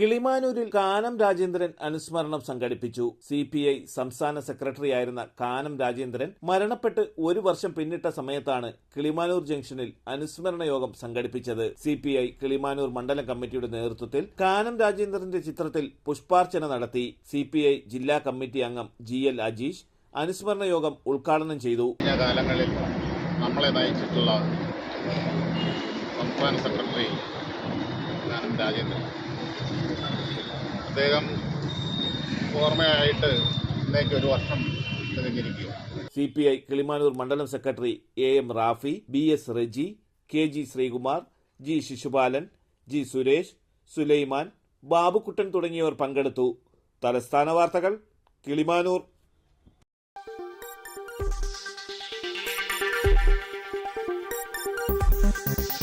കിളിമാനൂരിൽ കാനം രാജേന്ദ്രൻ അനുസ്മരണം സംഘടിപ്പിച്ചു. C P I സംസ്ഥാന സെക്രട്ടറിയായിരുന്ന കാനം രാജേന്ദ്രൻ മരണപ്പെട്ട് ഒരു വർഷം പിന്നിട്ട സമയത്താണ് കിളിമാനൂർ ജംഗ്ഷനിൽ അനുസ്മരണ യോഗം സംഘടിപ്പിച്ചത്. സി പി ഐ കിളിമാനൂർ മണ്ഡലം കമ്മിറ്റിയുടെ നേതൃത്വത്തിൽ കാനം രാജേന്ദ്രന്റെ ചിത്രത്തിൽ പുഷ്പാർച്ചന നടത്തി. സി പി ഐ ജില്ലാ കമ്മിറ്റി അംഗം ജി എൽ അജീഷ് അനുസ്മരണ യോഗം ഉദ്ഘാടനം ചെയ്തു. കാലങ്ങളിൽ നമ്മളെ നയിച്ചിട്ടുള്ള സംസ്ഥാന സെക്രട്ടറി രാജേന്ദ്രൻ അദ്ദേഹം ഓർമ്മയായിട്ട് ഇന്നേക്ക് ഒരു വർഷം സി പി ഐ കിളിമാനൂർ മണ്ഡലം secretary A M Rafi B S Reji K G Sreekumar G Sisupalan G Suresh Sulaiman Babukuttan തുടങ്ങിയവർ പങ്കെടുത്തു. തലസ്ഥാന വാർത്തകൾ കിളിമാനൂർ.